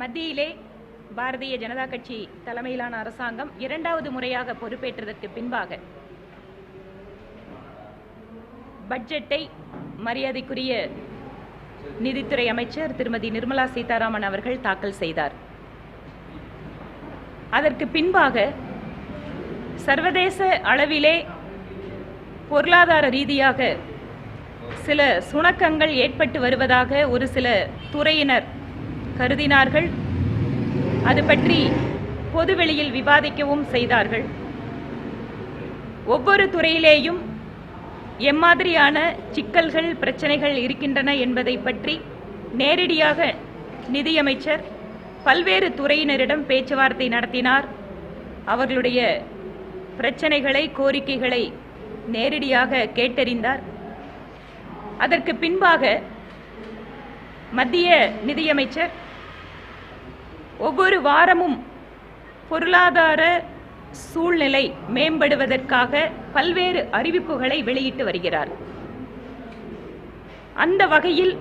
மத்தியிலே பாரதிய ஜனதா கட்சி தலைமையிலான அரசாங்கம் இரண்டாவது முறையாக பொறுப்பேற்றதற்கு பின்பாக பட்ஜெட்டை மரியாதைக்குரிய நிதித்துறை அமைச்சர் திருமதி நிர்மலா சீதாராமன் அவர்கள் தாக்கல் செய்தார். அதற்கு பின்பாக சர்வதேச அளவிலே பொருளாதார ரீதியாக சில சுணக்கங்கள் ஏற்பட்டு வருவதாக ஒரு சில துறையினர் கருதினார்கள். அது பற்றி பொதுவெளியில் விவாதிக்கவும் செய்தார்கள். ஒவ்வொரு துறையிலேயும் எம்மாதிரியான சிக்கல்கள் பிரச்சனைகள் இருக்கின்றன என்பதை பற்றி நேரடியாக நிதியமைச்சர் பல்வேறு துறையினரிடம் பேச்சுவார்த்தை நடத்தினார். அவர்களுடைய பிரச்சனைகளை கோரிக்கைகளை நேரடியாக கேட்டறிந்தார். அதற்கு பின்பாக மத்திய நிதியமைச்சர் ஒவ்வொரு வாரமும் பொருளாதார சூழ்நிலை மேம்படுவதற்காக பல்வேறு அறிவிப்புகளை வெளியிட்டு வருகிறார். அந்த வகையில்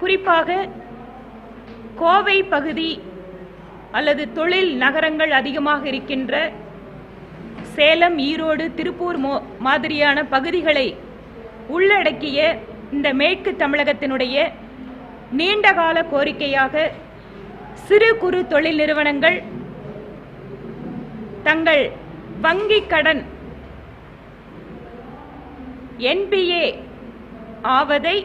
குறிப்பாக கோவை பகுதி அல்லது தொழில் நகரங்கள் அதிகமாக இருக்கின்ற சேலம் ஈரோடு திருப்பூர் மோ மாதிரியான பகுதிகளை உள்ளடக்கிய இந்த மேற்கு தமிழகத்தினுடைய நீண்டகால கோரிக்கையாக சிறு குறு தொழில் நிறுவனங்கள் தங்கள் வங்கி கடன் என்பிஏ ஆவதை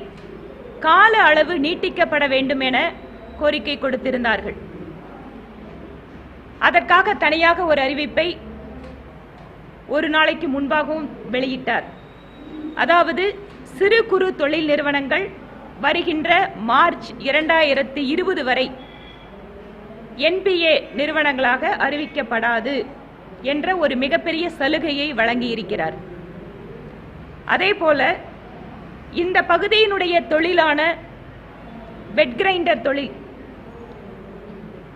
கால அளவு நீட்டிக்கப்பட வேண்டும் என கோரிக்கை கொடுத்திருந்தார்கள். அதற்காக தனியாக ஒரு அறிவிப்பை ஒரு நாளைக்கு முன்பாகவும் வெளியிட்டார். அதாவது சிறு குறு தொழில் நிறுவனங்கள் வருகின்ற மார்ச் இரண்டாயிரத்தி இருபது வரை என்பிஏ நிறுவனங்களாக அறிவிக்கப்படாது என்ற ஒரு மிகப்பெரிய சலுகையை வழங்கியிருக்கிறார். அதே போல இந்த பகுதியினுடைய தொழிலான பெட் கிரைண்டர் தொழில்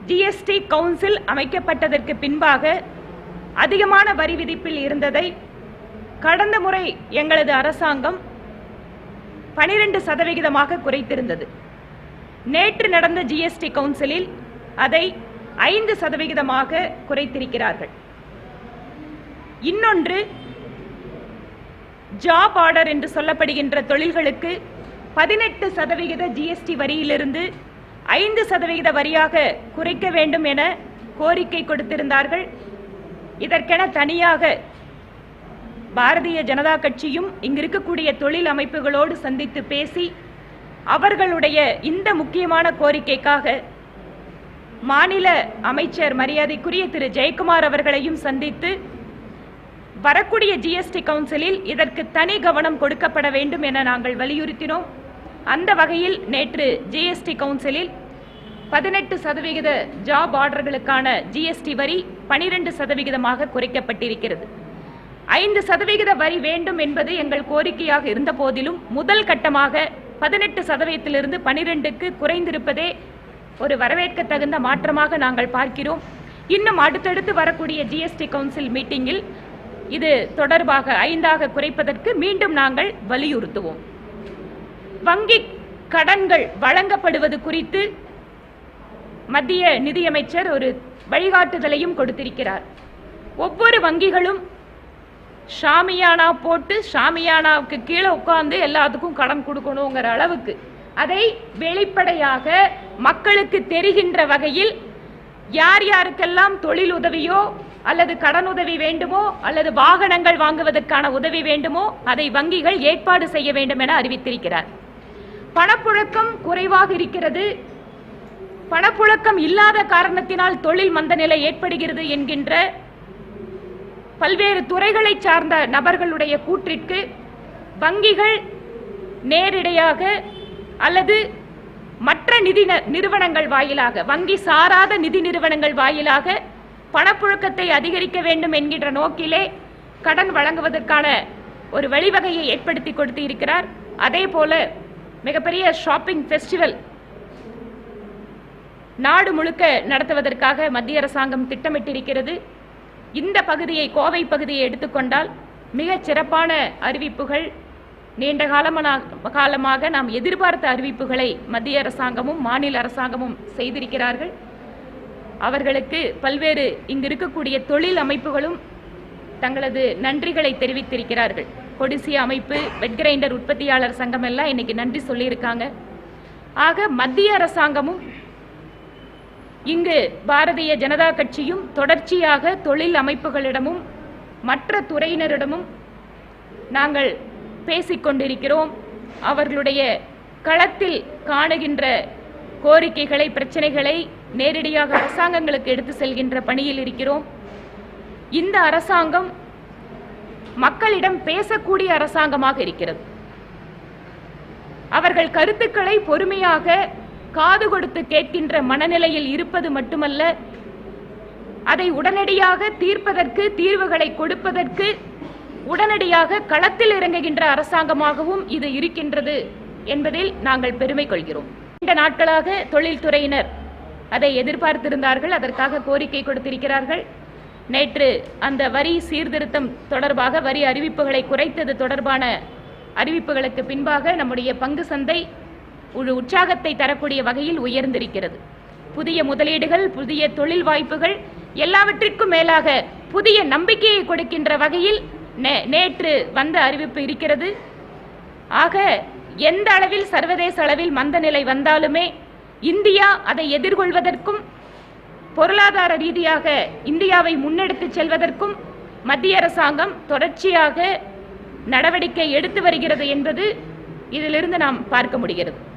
ஜிஎஸ்டி கவுன்சில் அமைக்கப்பட்டதற்கு பின்பாக அதிகமான வரி விதிப்பில் இருந்ததை கடந்த முறை எங்களது அரசாங்கம் பனிரெண்டு சதவிகிதமாக குறைத்திருந்தது. நேற்று நடந்த ஜிஎஸ்டி கவுன்சிலில் அதை ஐந்து சதவிகிதமாக குறைத்திருக்கிறார்கள். இன்னொன்று ஜாப் ஆர்டர் என்று சொல்லப்படுகின்ற தொழில்களுக்கு பதினெட்டு சதவிகித ஜிஎஸ்டி வரியிலிருந்து ஐந்து சதவிகித வரியாக குறைக்க வேண்டும் என கோரிக்கை கொடுத்திருந்தார்கள். இதற்கென தனியாக பாரதிய ஜனதா கட்சியும் இங்கு இருக்கக்கூடிய தொழில் அமைப்புகளோடு சந்தித்து பேசி அவர்களுடைய இந்த முக்கியமான கோரிக்கைக்காக மாநில அமைச்சர் மரியாதைக்குரிய திரு. ஜெயக்குமார் அவர்களையும் சந்தித்து வரக்கூடிய ஜிஎஸ்டி கவுன்சிலில் இதற்கு தனி கவனம் கொடுக்கப்பட வேண்டும் என நாங்கள் வலியுறுத்தினோம். அந்த வகையில் நேற்று ஜிஎஸ்டி கவுன்சிலில் பதினெட்டு சதவிகித ஜாப் ஆர்டர்களுக்கான ஜிஎஸ்டி வரி பனிரெண்டு சதவிகிதமாக குறைக்கப்பட்டிருக்கிறது. ஐந்து சதவிகித வரி வேண்டும் என்பது எங்கள் கோரிக்கையாக இருந்த போதிலும் முதல் கட்டமாக பதினெட்டு சதவீதத்திலிருந்து பனிரெண்டுக்கு குறைந்திருப்பதே ஒரு வரவேற்க தகுந்த மாற்றமாக நாங்கள் பார்க்கிறோம். இன்னும் அடுத்தடுத்து வரக்கூடிய ஜிஎஸ்டி கவுன்சில் மீட்டிங்கில் இது தொடர்பாக ஐந்தாக குறைப்பதற்கு மீண்டும் நாங்கள் வலியுறுத்துவோம். வங்கி கடன்கள் வழங்கப்படுவது குறித்து மத்திய நிதியமைச்சர் ஒரு வழிகாட்டுதலையும் கொடுத்திருக்கிறார். ஒவ்வொரு வங்கிகளும் ஷாமியானா போட்டு ஷாமியானாவுக்கு கீழே உட்கார்ந்து எல்லாத்துக்கும் கடன் கொடுக்கணுங்கிற அளவுக்கு அதை வெளிப்படையாக மக்களுக்கு தெரிகின்ற வகையில் யார் யாருக்கெல்லாம் தொழில் உதவியோ அல்லது கடன் உதவி வேண்டுமோ அல்லது வாகனங்கள் வாங்குவதற்கான உதவி வேண்டுமோ அதை வங்கிகள் ஏற்பாடு செய்ய வேண்டும் என அறிவித்திருக்கிறார். பணப்புழக்கம் குறைவாக இருக்கிறது. பணப்புழக்கம் இல்லாத காரணத்தினால் தொழில் மந்த நிலை ஏற்படுகிறது என்கின்ற பல்வேறு துறைகளை சார்ந்த நபர்களுடைய கூற்றிற்கு வங்கிகள் நேரிடையாக அல்லது மற்ற நிதி ந- நிறுவனங்கள் வாயிலாக வங்கி சாராத நிதி நிறுவனங்கள் வாயிலாக பணப்புழக்கத்தை அதிகரிக்க வேண்டும் என்கின்ற நோக்கிலே கடன் வழங்குவதற்கான ஒரு வழிவகையை ஏற்படுத்தி கொடுத்து இருக்கிறார் அதே போல மிகப்பெரிய ஷாப்பிங் ஃபெஸ்டிவல் நாடு முழுக்க நடத்துவதற்காக மத்திய அரசாங்கம் திட்டமிட்டிருக்கிறது. இந்த பகுதியை கோவை பகுதியை எடுத்துக்கொண்டால் மிகச் சிறப்பான அறிவிப்புகள் நீண்ட காலமான காலமாக நாம் எதிர்பார்த்த அறிவிப்புகளை மத்திய அரசாங்கமும் மாநில அரசாங்கமும் செய்திருக்கிறார்கள். அவர்களுக்கு பல்வேறு இங்கு இருக்கக்கூடிய தொழில் அமைப்புகளும் தங்களது நன்றிகளை தெரிவித்திருக்கிறார்கள். கொடிசிய அமைப்பு வெட் கிரைண்டர் உற்பத்தியாளர் சங்கம் எல்லாம் இன்னைக்கு நன்றி சொல்லியிருக்காங்க. ஆக மத்திய அரசாங்கமும் இங்கு பாரதிய ஜனதா கட்சியும் தொடர்ச்சியாக தொழில் அமைப்புகளிடமும் மற்ற துறையினரிடமும் நாங்கள் பேசிக்கொண்டிருக்கிறோம். அவர்களுடைய களத்தில் காணுகின்ற கோரிக்கைகளை பிரச்சனைகளை நேரடியாக அரசாங்கங்களுக்கு எடுத்து செல்கின்ற பணியில் இருக்கிறோம். இந்த அரசாங்கம் மக்களிடம் பேசக்கூடிய அரசாங்கமாக இருக்கிறது. அவர்கள் கருத்துக்களை பொறுமையாக காது கொடுத்து கேட்கின்ற மனநிலையில் இருப்பது மட்டுமல்ல அதை உடனடியாக தீர்ப்பதற்கு தீர்வுகளை கொடுப்பதற்கு உடனடியாக களத்தில் இறங்குகின்ற அரசாங்கமாகவும் இது இருக்கின்றது என்பதில் நாங்கள் பெருமை கொள்கிறோம். நீண்ட நாட்களாக தொழில்துறையினர் அதை எதிர்பார்த்திருந்தார்கள் அதற்காக கோரிக்கை கொடுத்திருக்கிறார்கள். நேற்று அந்த வரி சீர்திருத்தம் தொடர்பாக வரி அறிவிப்புகளை குறைத்தது தொடர்பான அறிவிப்புகளுக்கு பின்பாக நம்முடைய பங்கு சந்தை ஒரு உற்சாகத்தை தரக்கூடிய வகையில் உயர்ந்திருக்கிறது. புதிய முதலீடுகள் புதிய தொழில் வாய்ப்புகள் எல்லாவற்றிற்கும் மேலாக புதிய நம்பிக்கையை கொடுக்கின்ற வகையில் நே- நேற்று வந்த அறிவிப்பு இருக்கிறது. ஆக எந்த அளவில் சர்வதேச அளவில் மந்த நிலை வந்தாலுமே இந்தியா அதை எதிர்கொள்வதற்கும் பொருளாதார ரீதியாக இந்தியாவை முன்னெடுத்துச் செல்வதற்கும் மத்திய அரசாங்கம் தொடர்ச்சியாக நடவடிக்கை எடுத்து வருகிறது என்பது இதிலிருந்து நாம் பார்க்க முடிகிறது.